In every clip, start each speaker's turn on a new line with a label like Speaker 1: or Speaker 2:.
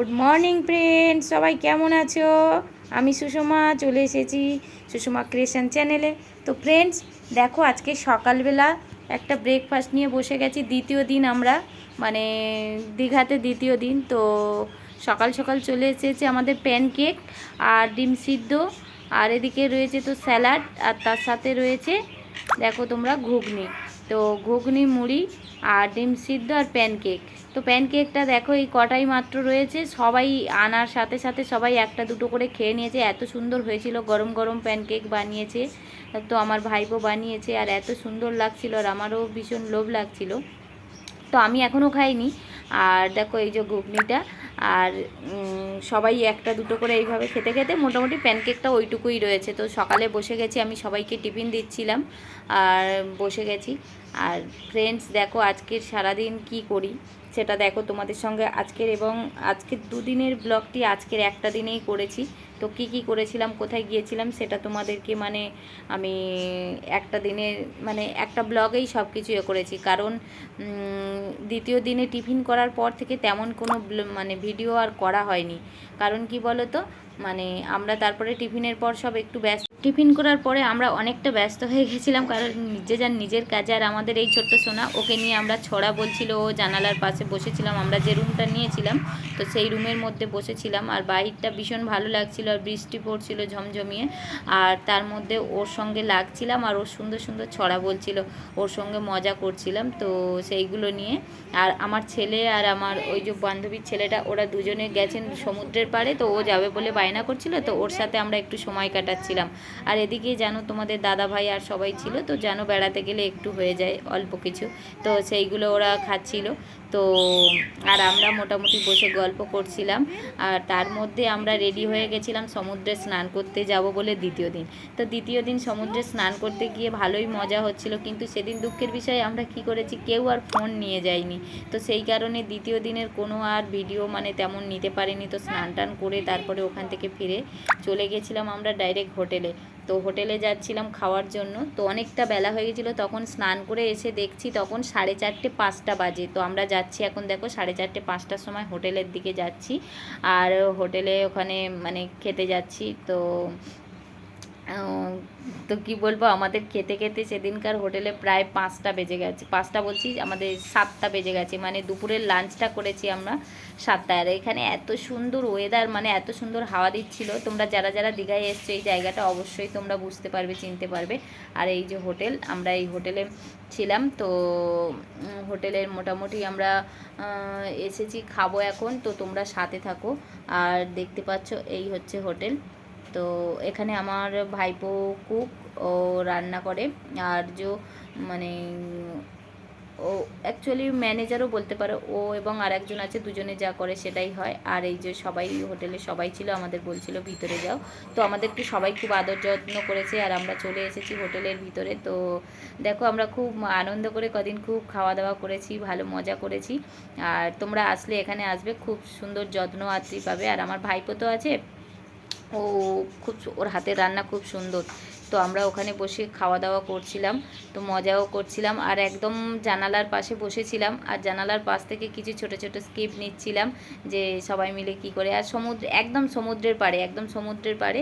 Speaker 1: Good morning friend সবাই কেমন আছো? আমি সুষমা, চলে এসেছি সুষমা ক্রিয়েশন চ্যানেলে তো ফ্রেন্ডস দেখো আজকে সকালবেলা একটা ব্রেকফাস্ট নিয়ে বসে গেছি। দ্বিতীয় দিন আমরা মানে দীঘাতে দ্বিতীয় দিন। তো সকাল সকাল চলে এসেছে আমাদের প্যানকেক আর ডিম সিদ্ধ। আর এদিকে রয়েছে তো স্যালাড আর তার সাথে রয়েছে, দেখো তোমরা ঘুগনি। তো ঘুগনি, মুড়ি আর ডিম সিদ্ধ আর প্যানকেক তো প্যানকেকটা দেখো এই কটাই মাত্র রয়েছে। সবাই আনার সাথে সাথে সবাই একটা দুটো করে খেয়ে নিয়েছে। এত সুন্দর হয়েছিল, গরম গরম প্যানকেক বানিয়েছে। তো আমার ভাইপো বানিয়েছে আর এত সুন্দর লাগছিল আর আমারও ভীষণ লোভ লাগছিল। তো আমি এখনও খাইনি। আর দেখো এই যে ঘুগনিটা আর সবাই একটা দুটো করে এইভাবে খেতে খেতে মোটামুটি প্যানকেকটা ওইটুকুই রয়েছে। তো সকালে বসে গেছি, আমি সবাইকে টিফিন দিচ্ছিলাম, আর বসে গেছি। আর ফ্রেন্ডস দেখো আজকের সারাদিন কি করি, সেটা দেখো তোমাদের সঙ্গে আজকের এবং আজকের দুদিনের ব্লগটি আজকের একটা দিনেই করেছি। তো কি কি করেছিলাম, কোথায় গিয়েছিলাম সেটা তোমাদেরকে মানে আমি একটা দিনে মানে একটা ব্লগেই সব কিছু ইয়ে করেছি। কারণ দ্বিতীয় দিনে টিফিন করার পর থেকে তেমন কোনো মানে ভিডিও আর করা হয়নি। কারণ কি বলো তো মানে আমরা তারপরে টিফিনের পর সব একটু ব্যস্ত টিফিন করার পরে আমরা অনেকটা ব্যস্ত হয়ে গেছিলাম, কারণ নিজে যার নিজের কাজে আর আমাদের এই ছোট্ট সোনা, ওকে নিয়ে আমরা ছড়া বলছিল, ও জানালার পাশে বসেছিলাম, আমরা যে রুমটা নিয়েছিলাম, তো সেই রুমের মধ্যে বসেছিলাম, আর বাইরটা ভীষণ ভালো লাগছিল, আর বৃষ্টি পড়ছিল ঝমঝমিয়ে, আর তার মধ্যে ওর সঙ্গে লাগছিলাম, আর ওর সুন্দর সুন্দর ছড়া বলছিল, ওর সঙ্গে মজা করছিলাম, তো সেইগুলো নিয়ে, আর আমার ছেলে আর আমার ওই যে বান্ধবীর ছেলেটা, ওরা দুজনে গেছেন সমুদ্রের পাড়ে, তো ও যাবে বলে বায়না করছিল, তো ওর সাথে আমরা একটু সময় কাটাচ্ছিলাম আর এদিকে জানো তোমাদের দাদা ভাই আর সবাই ছিল, তো জানো বেড়াতে গেলে একটু হয়ে যায় অল্প কিছু। তো সেইগুলো ওরা খাচ্ছিল। তো আর আমরা মোটামুটি বসে গল্প করছিলাম। আর তার মধ্যে আমরা রেডি হয়ে গেছিলাম সমুদ্রে স্নান করতে যাব বলে দ্বিতীয় দিন। তো দ্বিতীয় দিন সমুদ্রে স্নান করতে গিয়ে ভালোই মজা হচ্ছিল, কিন্তু সেদিন দুঃখের বিষয়ে আমরা কি করেছি কেউ আর ফোন নিয়ে যায়নি। তো সেই কারণে দ্বিতীয় দিনের কোনো আর ভিডিও মানে তেমন নিতে পারিনি। তো স্নান টান করে তারপরে ওখান থেকে ফিরে চলে গেছিলাম আমরা ডাইরেক্ট হোটেলে তো হোটেলে যাচ্ছিলাম খাওয়ার জন্য। তো অনেকটা বেলা হয়ে গেছিল, তখন স্নান করে এসে দেখছি তখন সাড়ে চারটে পাঁচটা বাজে। তো আমরা যাচ্ছি এখন দেখো সাড়ে চারটে পাঁচটার সময় হোটেলের দিকে যাচ্ছি। আর হোটেলে ওখানে মানে খেতে যাচ্ছি। তো তো কি বলব, আমাদের খেতে খেতে সেদিনকার হোটেলে প্রায় পাঁচটা বেজে গেছে, পাঁচটা বলছি আমাদের সাতটা বেজে গেছে মানে দুপুরের লাঞ্চটা করেছি আমরা সাতটায়। আর এখানে এত সুন্দর ওয়েদার মানে এত সুন্দর হাওয়া দিচ্ছিল, তোমরা যারা যারা দীঘায় এসছো এই জায়গাটা অবশ্যই তোমরা বুঝতে পারবে, চিনতে পারবে। আর এই যে হোটেল, আমরা এই হোটেলে ছিলাম, তো হোটেলের মোটামুটি আমরা এসেছি, খাব এখন, তো তোমরা সাথে থাকো। আর দেখতে পাচ্ছ, এই হচ্ছে হোটেল। তো এখানে আমার ভাইপো কুক, ও রান্না করে। আর যে মানে ও অ্যাকচুয়ালি ম্যানেজারও বলতে পারো, ও এবং আর একজন আছে, দুজনে যা করে সেটাই হয়। আর এই যে সবাই হোটেলে সবাই ছিল, আমাদের বলছিল ভিতরে যাও। তো আমাদেরকে সবাই খুব আদর যত্ন করেছে, আর আমরা চলে এসেছি হোটেলের ভিতরে। তো দেখো, আমরা খুব আনন্দ করে কদিন খুব খাওয়া দাওয়া করেছি, ভালো মজা করেছি। আর তোমরা আসলে এখানে আসবে, খুব সুন্দর যত্ন আত্রি পাবে। আর আমার ভাইপো তো আছে ও খুব ওর হাতের রান্না খুব সুন্দর। তো আমরা ওখানে বসে খাওয়া দাওয়া করছিলাম, তো মজাও করছিলাম আর একদম জানালার পাশে বসেছিলাম আর জানালার পাশ থেকে কিছু ছোট ছোট স্কিপ নিচ্ছিলাম যে সবাই মিলে কি করে আর সমুদ্র, একদম সমুদ্রের পাড়ে, একদম সমুদ্রের পাড়ে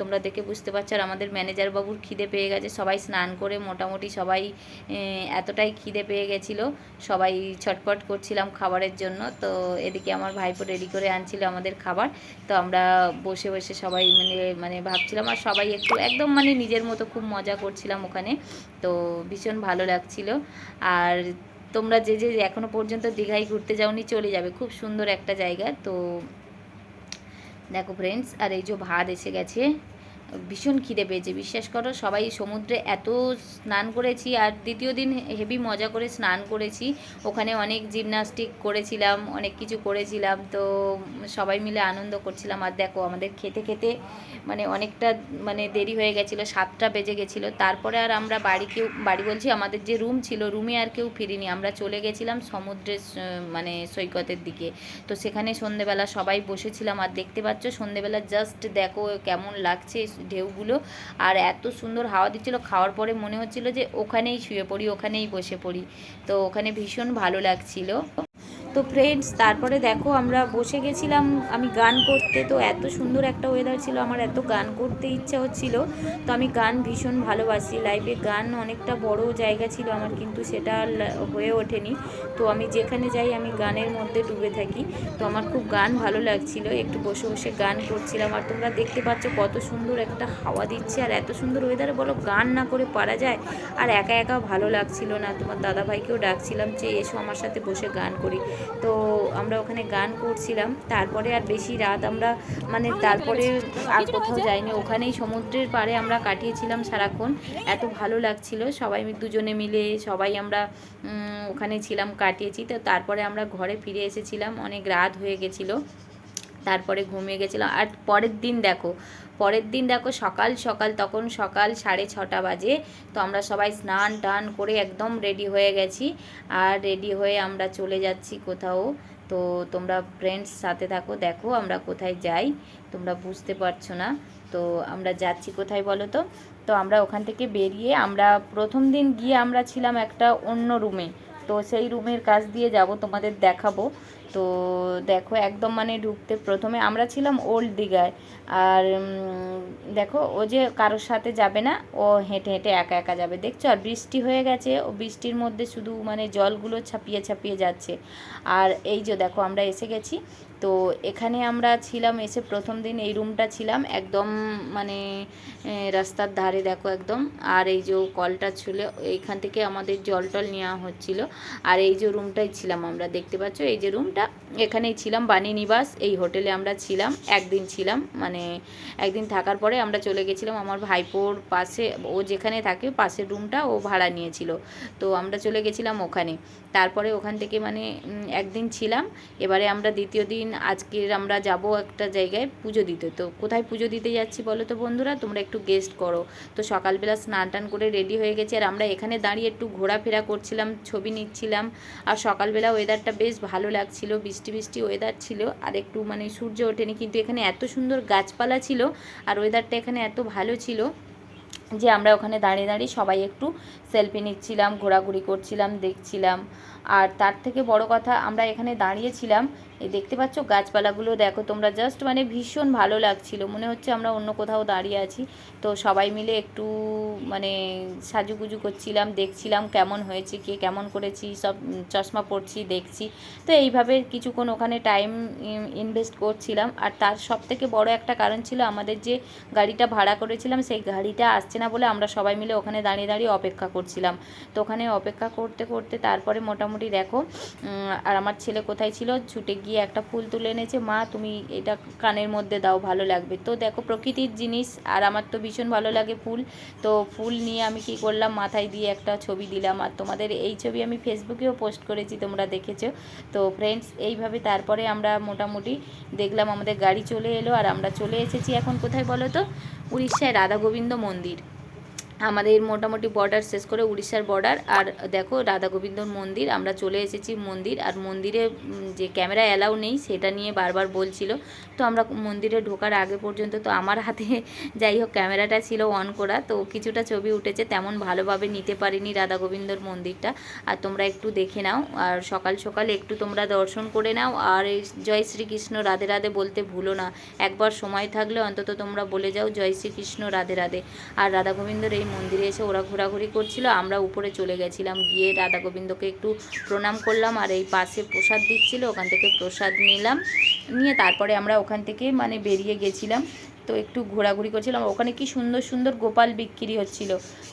Speaker 1: তোমরা দেখে বুঝতে পারছ আর আমাদের ম্যানেজার বাবুর খিদে পেয়ে গেছে, সবাই স্নান করে মোটামুটি সবাই এতটাই খিদে পেয়ে গেছিল, সবাই ছটপট করছিলাম খাবারের জন্য, তো এদিকে আমার ভাইপো রেডি করে আনছিল আমাদের খাবার, তো আমরা বসে বসে সবাই মানে মানে ভাবছিলাম আর সবাই একটু একদম মানে নিজের মতো খুব মজা করছিলাম ওখানে। তো ভীষণ ভালো লাগছিল। আর তোমরা যে যে এখনও পর্যন্ত দীঘায় ঘুরতে যাওনি, চলে যাবে। খুব সুন্দর একটা জায়গা। তো দেখো ফ্রেন্ডস আর এই যে ভাত এসে গেছে। ভীষণ খিদে পেয়েছে। বিশ্বাস করো, সবাই সমুদ্রে এত স্নান করেছি আর দ্বিতীয় দিন হেভি মজা করে স্নান করেছি। ওখানে অনেক জিমনাস্টিক করেছিলাম, অনেক কিছু করেছিলাম, তো সবাই মিলে আনন্দ করছিলাম। আর দেখো, আমাদের খেতে খেতে মানে অনেকটা মানে দেরি হয়ে গেছিল, সাতটা বেজে গেছিল। তারপরে আর আমরা বাড়ি কেউ, বাড়ি বলছি আমাদের যে রুম ছিল, রুমে আর কেউ ফিরিনি। আমরা চলে গেছিলাম সমুদ্রের মানে সৈকতের দিকে। তো সেখানে সন্ধেবেলা সবাই বসেছিলাম। আর দেখতে পাচ্ছ, সন্ধেবেলা জাস্ট দেখো কেমন লাগছে ঢেউগুলো। আর এত সুন্দর হাওয়া দিচ্ছিল, খাওয়ার পরে মনে হচ্ছিল যে ওখানেই শুয়ে পড়ি, ওখানেই বসে পড়ি। তো ওখানে ভীষণ ভালো লাগছিল। তো ফ্রেন্ডস তারপরে দেখো আমরা বসে গেছিলাম, আমি গান করতে, তো এত সুন্দর একটা ওয়েদার ছিল, আমার এত গান করতে ইচ্ছা হচ্ছিল, তো আমি গান ভীষণ ভালোবাসি। লাইভে গান অনেকটা বড় জায়গা ছিল আমার, কিন্তু সেটা হয়ে ওঠেনি। তো আমি যেখানে যাই, আমি গানের মধ্যে ডুবে থাকি। তো আমার খুব গান ভালো লাগছিল, একটু বসে বসে গান করছিলাম। আর তোমরা দেখতে পাচ্ছ কত সুন্দর একটা হাওয়া দিচ্ছে, আর এত সুন্দর ওয়েদারে বলো, গান না করে পারা যায়, আর একা একা ভালো লাগছিল না। তোমার দাদা ভাইকেও ডাকছিলাম যে, এসো আমার সাথে বসে গান করি। তো আমরা ওখানে গান করছিলাম। তারপরে আর বেশি রাত আমরা মানে তারপরে আর কোথাও যাইনি। ওখানেই সমুদ্রের পাড়ে আমরা কাটিয়েছিলাম সারাক্ষণ। এত ভালো লাগছিল। সবাই দুজনে মিলে সবাই আমরা ওখানে ছিলাম, কাটিয়েছি। তো তারপরে আমরা ঘরে ফিরে এসেছিলাম। অনেক রাত হয়ে গেছিল। তারপরে ঘুমিয়ে গেছিলাম। আর পরের দিন দেখো, পরের দিন দেখো সকাল সকাল, তখন সকাল সাড়ে ছটা বাজে, তো আমরা সবাই স্নান টান করে একদম রেডি হয়ে গেছি। আর রেডি হয়ে আমরা চলে যাচ্ছি কোথাও। তো তোমরা ফ্রেন্ডস সাথে থাকো, দেখো আমরা কোথায় যাই, তোমরা বুঝতে পারছ না। তো আমরা যাচ্ছি কোথায় বলো তো? তো আমরা ওখান থেকে বেরিয়ে আমরা প্রথম দিন গিয়ে আমরা ছিলাম একটা অন্য রুমে তো সেই রুমের কাজ দিয়ে যাব, তোমাদের দেখাবো। তো দেখো একদম মানে ঢুকতে প্রথমে আমরা ছিলাম ওল্ড দীঘায়। আর দেখো ও যে কারোর সাথে যাবে না, ও হেঁটে হেঁটে একা একা যাবে। দেখছ? আর বৃষ্টি হয়ে গেছে, ও বৃষ্টির মধ্যে শুধু মানে জলগুলো ছাপিয়ে ছাপিয়ে যাচ্ছে। আর এই যে দেখো আমরা এসে গেছি তো এখানে আমরা ছিলাম, এসে প্রথম দিন এই রুমটা ছিলাম, একদম মানে রাস্তার ধারে দেখো একদম। আর এই যে কলটা ছিল, এইখান থেকে আমাদের জল টল নেওয়া হচ্ছিল। আর এই যে রুমটাই ছিলাম আমরা, দেখতে পাচ্ছ? এই যে রুমটা এখানেই ছিলাম, বাণী নিবাস, এই হোটেলে আমরা ছিলাম, একদিন ছিলাম মানে একদিন থাকার পরে আমরা চলে গেছিলাম আমার ভাইপোর পাশে, ও যেখানে থাকে পাশের রুমটা ও ভাড়া নিয়েছিল। তো আমরা চলে গেছিলাম ওখানে। তারপরে ওখান থেকে মানে একদিন ছিলাম, এবারে আমরা দ্বিতীয় দিন আজকের আমরা যাব একটা জায়গায় পুজো দিতে। তো কোথায় পুজো দিতে যাচ্ছি বলো তো বন্ধুরা? তোমরা একটু গেস্ট করো। তো সকালবেলা স্নান টান করে রেডি হয়ে গেছি। আর আমরা এখানে দাঁড়িয়ে একটু ঘোরাফেরা করছিলাম, ছবি নিচ্ছিলাম। আর সকালবেলা ওয়েদারটা বেশ ভালো লাগছিল, বৃষ্টি বৃষ্টি ওয়েদার ছিল। আর একটু মানে সূর্য ওঠেনি, কিন্তু এখানে এত সুন্দর গাছপালা ছিল আর ওয়েদারটা এখানে এত ভালো ছিল যে আমরা ওখানে দাঁড়িয়ে দাঁড়িয়ে সবাই একটু সেলফি নিচ্ছিলাম, ঘোরাঘুরি করছিলাম, দেখছিলাম। আর তার থেকে বড় কথা, আমরা এখানে দাঁড়িয়েছিলাম এই দেখতে পাচ্ছ, গাছপালাগুলো দেখো তোমরা জাস্ট মানে ভীষণ ভালো লাগছিল। মনে হচ্ছে আমরা অন্য কোথাও দাঁড়িয়ে আছি। তো সবাই মিলে একটু মানে সাজুগুজু করছিলাম, দেখছিলাম কেমন হয়েছে, কে কেমন করেছি, সব চশমা পরছি, দেখছি। তো এইভাবে কিছুক্ষণ ওখানে টাইম ইনভেস্ট করছিলাম। আর তার সব থেকে বড় একটা কারণ ছিল আমাদের যে গাড়িটা ভাড়া করেছিলাম, সেই গাড়িটা আসছে না বলে আমরা সবাই মিলে ওখানে দাঁড়িয়ে দাঁড়িয়ে অপেক্ষা করছিলাম। তো ওখানে অপেক্ষা করতে করতে তারপরে মোটামুটি দেখো আর আমার ছেলে কোথায় ছিল? ছুটে গিয়ে একটা ফুল তুলে এনেছে, মা, তুমি এটা কানের মধ্যে দাও, ভালো লাগবে। তো দেখো প্রকৃতির জিনিস, আর আমার তো ভীষণ ভালো লাগে ফুল। তো ফুল নিয়ে আমি কি করলাম, মাথায় দিয়ে একটা ছবি দিলাম। আর তোমাদের এই ছবি আমি ফেসবুকেও পোস্ট করেছি, তোমরা দেখেছ। তো ফ্রেন্ডস, এইভাবে তারপরে আমরা মোটামুটি দেখলাম, আমাদের গাড়ি চলে এলো, আর আমরা চলে এসেছি এখন কোথায় বলো তো? উড়িষ্যায় রাধা গোবিন্দ মন্দির। আমাদের মোটামুটি বর্ডার শেষ করে উড়িষ্যার বর্ডার আর দেখো রাধা গোবিন্দর মন্দির, আমরা চলে এসেছি মন্দির, আর মন্দিরে যে ক্যামেরা অ্যালাউ নেই, সেটা নিয়ে বারবার বলছিল। তো আমরা মন্দিরে ঢোকার আগে পর্যন্ত তো আমার হাতে যাই হোক ক্যামেরাটা ছিল অন করা, তো কিছুটা ছবি উঠেছে, তেমন ভালোভাবে নিতে পারিনি রাধা গোবিন্দর মন্দিরটা। আর তোমরা একটু দেখে নাও, আর সকাল সকাল একটু তোমরা দর্শন করে নাও, আর জয় শ্রীকৃষ্ণ রাধে রাধে বলতে ভুলো না। একবার সময় থাকলে অন্তত তোমরা বলে যাও, জয় শ্রীকৃষ্ণ রাধে রাধে। আর রাধা গোবিন্দর এই মন্দিরে এসে ওরা ঘোরাঘুরি করছিল। আমরা উপরে চলে গেছিলাম, গিয়ে রাধা গোবিন্দকে একটু প্রণাম করলাম আর এই পাশে প্রসাদ দিচ্ছিল, ওখান থেকে প্রসাদ নিলাম। নিয়ে তারপরে আমরা ওখান থেকে মানে বেরিয়ে গেছিলাম। তো একটু ঘোরাঘুরি করছিলাম। ওখানে কি সুন্দর সুন্দর গোপাল বিক্রি হচ্ছিল।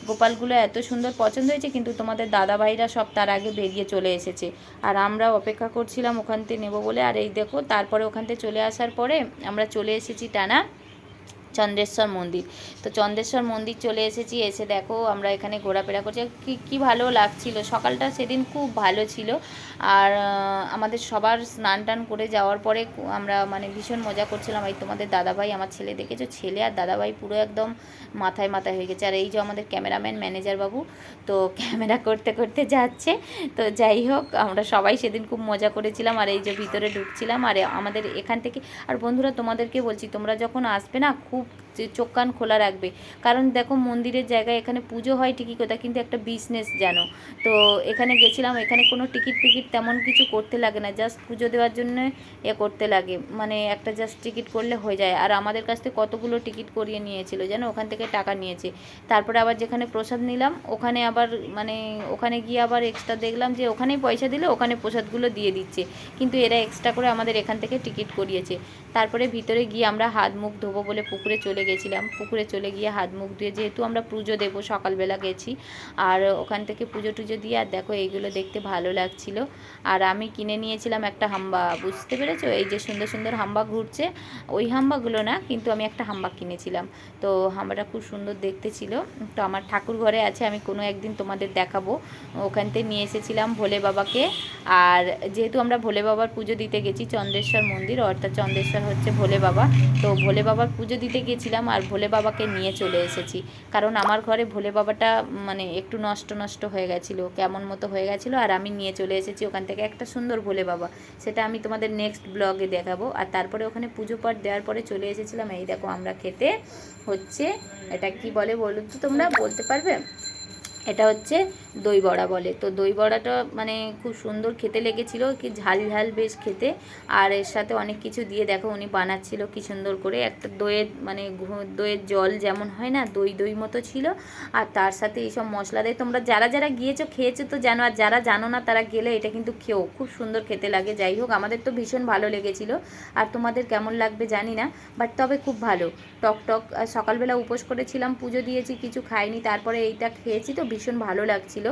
Speaker 1: গোপালগুলো এত সুন্দর পছন্দ হয়েছে, কিন্তু তোমাদের দাদা ভাইরা সব তার আগে বেরিয়ে চলে এসেছে। আর আমরা অপেক্ষা করছিলাম ওখান থেকে নেব বলে। আর এই দেখো, তারপরে ওখান থেকে চলে আসার পরে আমরা চলে এসেছি টানা চন্দ্রেশ্বর মন্দির। তো চন্দ্রেশ্বর মন্দির চলে এসেছি, এসে দেখো আমরা এখানে ঘোরাফেরা করছি। কি, কী ভালো লাগছিল। সকালটা সেদিন খুব ভালো ছিল। আর আমাদের সবার স্নান টান করে যাওয়ার পরে আমরা মানে ভীষণ মজা করছিলাম। এই তোমাদের দাদাভাই, আমার ছেলে দেখেছ? ছেলে আর দাদাভাই পুরো একদম মাথায় মাথায় হয়ে গেছে। আর এই যে আমাদের ক্যামেরাম্যান, ম্যানেজার বাবু, তো ক্যামেরা করতে করতে যাচ্ছে। তো যাই হোক, আমরা সবাই সেদিন খুব মজা করেছিলাম। আর এই যে ভিতরে ঢুকছিলাম। আর আমাদের এখান থেকে, আর বন্ধুরা তোমাদেরকে বলছি, তোমরা যখন আসবে না, খুব চোখ কান খোলা রাখবে। কারণ দেখো মন্দিরের জায়গায় এখানে পুজো হয় ঠিকই কথা, কিন্তু একটা বিজনেস জানো। তো এখানে গেছিলাম, এখানে কোনো টিকিট ফিকিট তেমন কিছু করতে লাগে না জাস্ট পুজো দেওয়ার জন্য এ করতে লাগে। মানে একটা জাস্ট টিকিট করলে হয়ে যায়। আর আমাদের কাছ থেকে কতগুলো টিকিট করিয়ে নিয়েছিল জানো? ওখান থেকে টাকা নিয়েছে। তারপরে আবার যেখানে প্রসাদ নিলাম, ওখানে আবার মানে ওখানে গিয়ে আবার এক্সট্রা দেখলাম যে ওখানেই পয়সা দিলে, ওখানে প্রসাদগুলো দিয়ে দিচ্ছে। কিন্তু এরা এক্সট্রা করে আমাদের এখান থেকে টিকিট করিয়েছে। তারপরে ভিতরে গিয়ে আমরা হাত মুখ ধোবো বলে পুকুরে চলে গেছিলাম। পুকুরে চলে গিয়ে হাত মুখ ধুয়ে যেহেতু আমরা পুজো দেবো, সকালবেলা গেছি। আর ওখান থেকে পুজো টুজো দিয়ে, আর দেখো এইগুলো দেখতে ভালো লাগছিল। আর আমি কিনে নিয়েছিলাম একটা হাম্বা, বুঝতে পেরেছ? এই যে সুন্দর সুন্দর হাম্বা ঘুরছে, ওই হাম্বাগুলো না, কিন্তু আমি একটা হাম্বা কিনেছিলাম। তো হাম্বাটা খুব সুন্দর দেখতে ছিল। তো আমার ঠাকুর ঘরে আছে, আমি কোনো একদিন তোমাদের দেখাবো। ওখান থেকে নিয়ে এসেছিলাম ভোলে বাবাকে। আর যেহেতু আমরা ভোলে বাবার পুজো দিতে গেছি, চন্দ্রেশ্বর মন্দির, অর্থাৎ চন্দ্রেশ্বর হচ্ছে ভোলে বাবা। তো ভোলে বাবার পুজো দিতে গেছিলাম আর ভোলে বাবাকে নিয়ে চলে এসেছি। কারণ আমার ঘরে ভোলে বাবাটা মানে একটু নষ্ট নষ্ট হয়ে গেছিল, কেমন মতো হয়ে গেছিল, আর আমি নিয়ে চলে এসেছি ওখান থেকে একটা সুন্দর ভোলে বাবা। সেটা আমি তোমাদের নেক্সট ব্লগে দেখাবো। আর তারপরে ওখানে পুজো পাঠ দেওয়ার পরে চলে এসেছিলাম, এই দেখো আমরা খেতে হচ্ছে, এটা কি বলে বলুন তো তোমরা, বলতে পারবে? এটা হচ্ছে দই বড়া বলে। তো দই বড়াটা মানে খুব সুন্দর খেতে লেগেছিলো, কি ঝাল ঝাল বেশ খেতে। আর এর সাথে অনেক কিছু দিয়ে দেখো উনি বানাচ্ছিল কি সুন্দর করে। একটা দইয়ের মানে দইয়ের জল যেমন হয় না, দই দই মতো ছিল। আর তার সাথে এইসব মশলা দিয়ে তোমরা যারা যারা গিয়েছো, খেয়েছো তো জানো, আর যারা জানো না তারা গেলে এটা কিন্তু খেও। খুব সুন্দর খেতে লাগে, যাই হোক, আমাদের তো ভীষণ ভালো লেগেছিলো। আর তোমাদের কেমন লাগবে জানি না, বাট তবে খুব ভালো। টক টক সকালবেলা উপোস করেছিলাম, পুজো দিয়েছি, কিছু খাইনি, তারপরে এইটা খেয়েছি তো ভীষণ ভালো লাগছিল।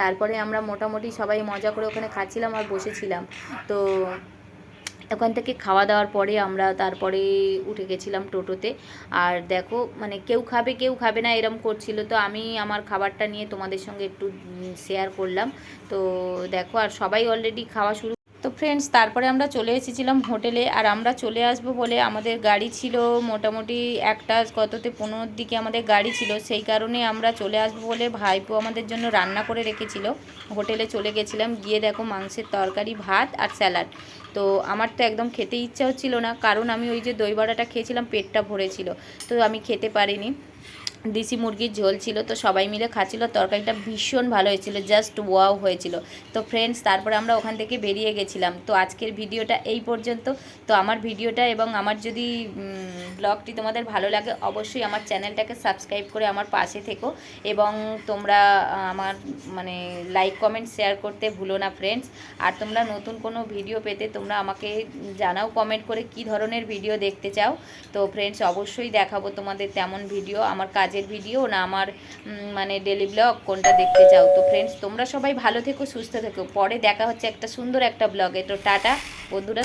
Speaker 1: তারপরে আমরা মোটামুটি সবাই মজা করে ওখানে খাচ্ছিলাম আর বসেছিলাম। তো ওখান থেকে খাওয়া দাওয়ার পরে আমরা তারপরে উঠে গেছিলাম টোটোতে। আর দেখো মানে কেউ খাবে কেউ খাবে না এরম করছিল। তো আমি আমার খাবারটা নিয়ে তোমাদের সঙ্গে একটু শেয়ার করলাম। তো দেখো, আর সবাই অলরেডি খাওয়া শুরু তো ফ্রেন্ডস তারপরে আমরা চলে এসেছিলাম হোটেলে আর আমরা চলে আসব বলে আমাদের গাড়ি ছিল মোটামুটি একটা কততে পনেরোর দিকে আমাদের গাড়ি ছিল। সেই কারণে আমরা চলে আসব বলে ভাইপো আমাদের জন্য রান্না করে রেখেছিল। হোটেলে চলে গেছিলাম, গিয়ে দেখো মাংসের তরকারি, ভাত আর স্যালাড তো আমার তো একদম খেতে ইচ্ছা হচ্ছিল না, কারণ আমি ওই যে দই বড়াটা খেয়েছিলাম, পেটটা ভরেছিল। তো আমি খেতে পারিনি। দেশি মুরগির ঝোল ছিল, তো সবাই মিলে খাচ্ছিল। তরকারিটা ভীষণ ভালো হয়েছিল জাস্ট ওয়াও হয়েছিল। তো ফ্রেন্ডস তারপরে আমরা ওখান থেকে বেরিয়ে গেছিলাম। তো আজকের ভিডিওটা এই পর্যন্ত। তো আমার ভিডিওটা এবং আমার যদি ব্লগটি তোমাদের ভালো লাগে, অবশ্যই আমার চ্যানেলটাকে সাবস্ক্রাইব করে আমার পাশে থেকো। এবং তোমরা, আমার মানে লাইক কমেন্ট শেয়ার করতে ভুলো না ফ্রেন্ডস আর তোমরা নতুন কোনো ভিডিও পেতে তোমরা আমাকে জানাও কমেন্ট করে কি ধরনের ভিডিও দেখতে চাও। তো ফ্রেন্ডস অবশ্যই দেখাবো তোমাদের তেমন ভিডিও আমার কাজের ভিডিও না আমার মানে ডেলি ব্লগ কোনটা দেখতে চাও। তো ফ্রেন্ডস তোমরা সবাই ভালো থেকো, সুস্থ থেকো। পরে দেখা হচ্ছে একটা সুন্দর একটা ব্লগে তো টাটা, বন্ধুরা।